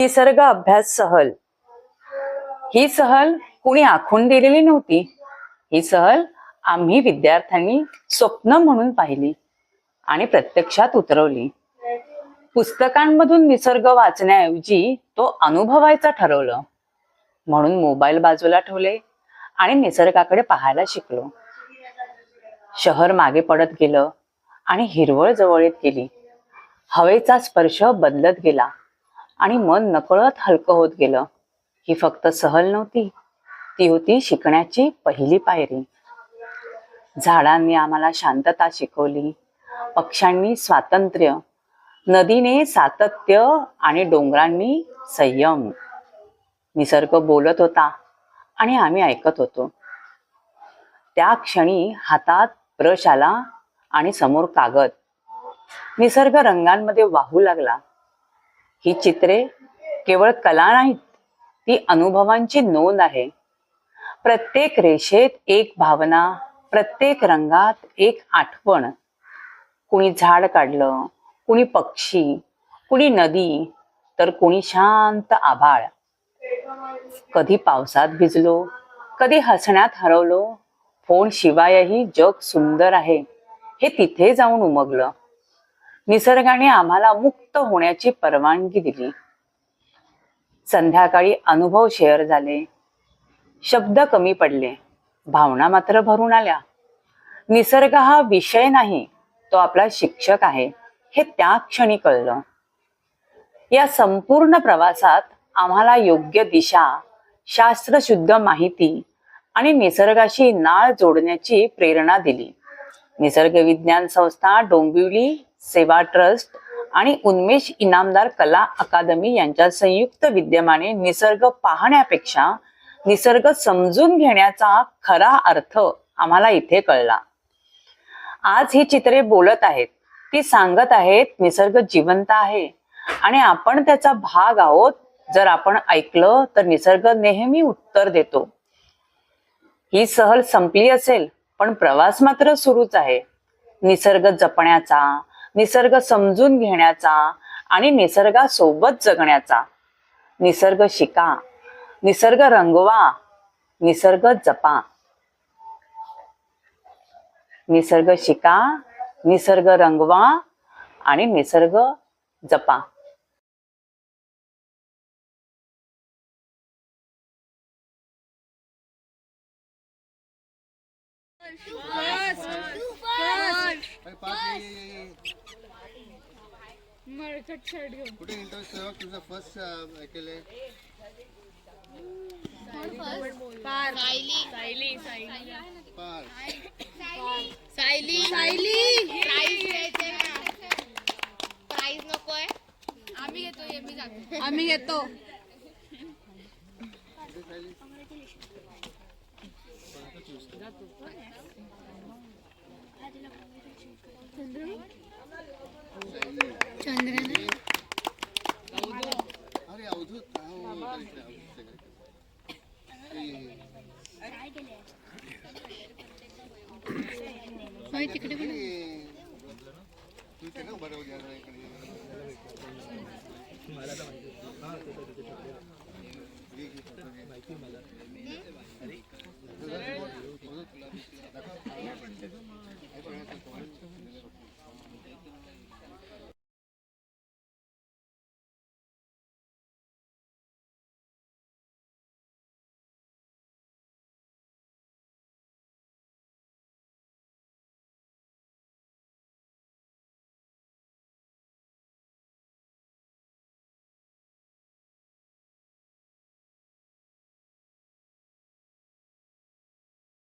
निसर्ग अभ्यास सहल. ही सहल कुणी आखून दिलेली नव्हती. ही सहल आम्ही विद्यार्थ्यांनी स्वप्न म्हणून पाहिली आणि प्रत्यक्षात उतरवली. पुस्तकांमधून निसर्ग वाचण्याऐवजी तो अनुभवायचा ठरवलं. म्हणून मोबाईल बाजूला ठेवले आणि निसर्गाकडे पाहायला शिकलो. शहर मागे पडत गेलं आणि हिरवळ जवळ येत गेली. हवेचा स्पर्श बदलत गेला. आणि मन नकळत हलकं होत गेलं. ही फक्त सहल नव्हती. ती होती शिकण्याची पहिली पायरी. झाडांनी आम्हाला शांतता शिकवली. पक्ष्यांनी स्वातंत्र्य. नदीने सातत्य आणि डोंगरांनी संयम. निसर्ग बोलत होता आणि आम्ही ऐकत होतो. त्या क्षणी हातात ब्रश आला आणि समोर कागद. निसर्ग रंगांमध्ये वाहू लागला. ही चित्रे केवळ कला नाहीत ती अनुभवांची नोंद आहे. प्रत्येक रेषेत एक भावना प्रत्येक रंगात एक आठवण. कुणी झाड काढलं कुणी पक्षी कुणी नदी तर कुणी शांत आभाळ. कधी पावसात भिजलो कधी हसण्यात हरवलो फोन शिवायही जग सुंदर आहे. हे तिथे जाऊन उमगलं. निसर्गाने आम्हाला मुक्त होण्याची परवानगी दिली. संध्याकाळी अनुभव शेअर झाले. शब्द कमी पडले. भावना मात्र भरून आल्या. निसर्ग हा विषय नाही तो आपला शिक्षक आहे हे त्या क्षणी कळलं. या संपूर्ण प्रवासात आम्हाला योग्य दिशा शास्त्रशुद्ध माहिती आणि निसर्गाशी नाळ जोडण्याची प्रेरणा दिली. निसर्ग विज्ञान संस्था डोंबिवली सेवा ट्रस्ट आणि उन्मेष इनामदार कला अकादमी यांच्या संयुक्त विद्यमाने निसर्ग पाहण्यापेक्षा निसर्ग समजून घेण्याचा खरा अर्थ आम्हाला इथे कळला. आज ही चित्रे बोलत आहेत. ती सांगत आहेत निसर्ग जिवंत आहे आणि आपण त्याचा भाग आहोत. जर आपण ऐकलं तर निसर्ग नेहमी उत्तर देतो. ही सहल संपली असेल पण प्रवास मात्र सुरूच आहे. निसर्ग जपण्याचा निसर्ग समजून घेण्याचा आणि निसर्गासोबत जगण्याचा. निसर्ग शिका निसर्ग रंगवा निसर्ग जपा. निसर्ग शिका निसर्ग रंगवा आणि निसर्ग जपा. अरे first, ये, मळकट शर्ट घेऊन. कुठे इंटरेस्ट तुझं फर्स्ट ऐकले सायली सायली. पार. सायली. सायली. प्राइस घ्यायचे प्राइस नकोय आम्ही घेतो मी जातो. आम्ही घेतो. चंद्रन माई तिकडे पण मला